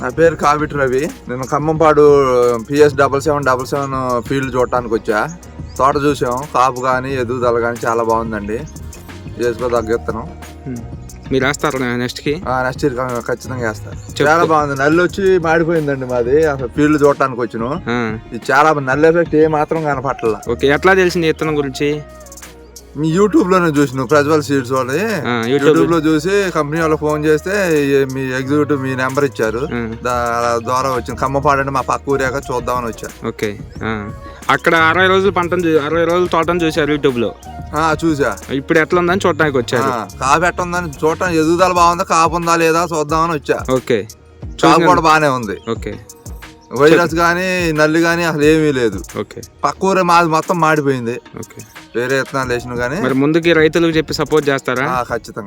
నా పేరు కావిటి రవి. నేను Khammampadu PS double seven double seven field చూడటానికి వచ్చా. తోట చూసాం. కాపు కానీ ఎదుగుదల కానీ చాలా బాగుందండి. చేసుకో తగ్గిస్తాను ఉమ్. మీరు వేస్తారా నెక్స్ట్కి? నెక్స్ట్ ఇయర్ ఖచ్చితంగా వేస్తా. చాలా బాగుంది. నల్లి వచ్చి మాడిపోయిందండి మాది. అసలు ఫీల్డ్ చూడటానికి వచ్చిన. ఇది చాలా నల్లి ఎఫెక్ట్ ఏ మాత్రం కనపట్ల. ఓకే ఎట్లా తెలిసింది విత్తనం గురించి? మీ యూట్యూబ్లోనే చూసిన ప్రజ్వల్ సీడ్స్ వాళ్ళది ఆ, యూట్యూబ్లో చూసి కంపెనీ వాళ్ళు ఫోన్ చేస్తే మీ ఎగ్జిక్యూటివ్ మీ నెంబర్ ఇచ్చారు. ద్వారా వచ్చిన ఖమ్మపాడండి మా పక్క ఊరాక చూద్దామని వచ్చా. ఓకే. అక్కడ అరవై రోజులు పంటను చూ- అరవై రోజులు తోటను చూసారు యూట్యూబ్లో ఆ, చూసా ఇప్పుడు ఎట్లా ఉందని చూడటానికి వచ్చారు? ఆ, కాపు ఎట్టుందని చూడటం ఎదుగుదల బాగుందా కాపు ఉందా లేదా చూద్దామని వచ్చా. ఓకే. కాపు కూడా బాగానే ఉంది. ఓకే. వైరస్ కానీ నల్లి కానీ అసలు ఏమీ లేదు. ఓకే. పక్క ఊరే మాది మొత్తం మాడిపోయింది. ఓకే. వేరే విత్తనాలు వేసిన కానీ మరి ముందుకి రైతులకు చెప్పి సపోర్ట్ చేస్తారా? ఆ, ఖచ్చితంగా.